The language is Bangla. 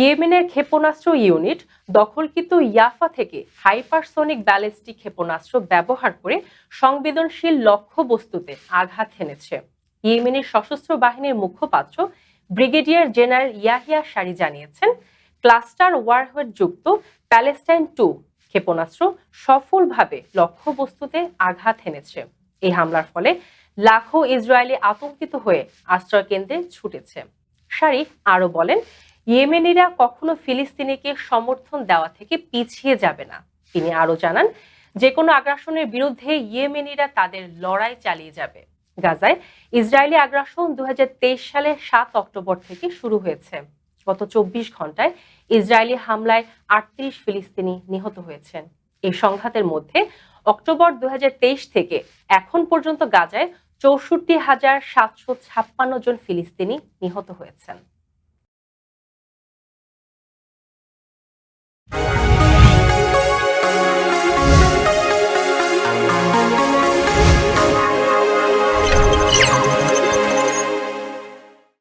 ইয়েমেনের ক্ষেপণাস্ত্র ইউনিট দখলকৃত ইয়াফা থেকে হাইপারসোনিক ব্যালিস্টিক ক্ষেপণাস্ত্র ব্যবহার করে সংবেদনশীল লক্ষ্যবস্তুতে আঘাত হেনেছে। ইয়েমেনের সশস্ত্র বাহিনীর মুখপাত্র ব্রিগেডিয়ার জেনারেল ইয়াহিয়া সারি জানিয়েছেন, ক্লাস্টার ওয়ারহেড যুক্ত প্যালেস্টাইন টু ক্ষেপণাস্ত্র সফলভাবে লক্ষ্যবস্তুতে আঘাত হেনেছে। এই হামলার ফলে লাখো ইসরায়েলি আতঙ্কিত হয়ে আশ্রয় কেন্দ্রে ছুটেছে। সারি আরও বলেন ইয়েমেনিরা কখনো ফিলিস্তিনিকে সমর্থন দেওয়া থেকে পিছিয়ে যাবে না। তিনি আরও জানান যে কোনো আগ্রাসনের বিরুদ্ধে ইয়েমেনিরা তাদের লড়াই চালিয়ে যাবে। গাজায় ইসরায়েলি আগ্রাসন দু সালের সাত অক্টোবর থেকে শুরু হয়েছে। গত চব্বিশ ঘন্টায় ইসরায়েলি হামলায় আটত্রিশ ফিলিস্তিনি নিহত হয়েছেন। এই সংঘাতের মধ্যে অক্টোবর দুই হাজার তেইশ থেকে এখন পর্যন্ত গাজায় চৌষট্টি হাজার সাতশো ছাপ্পান্ন জন ফিলিস্তিনি নিহত হয়েছেন।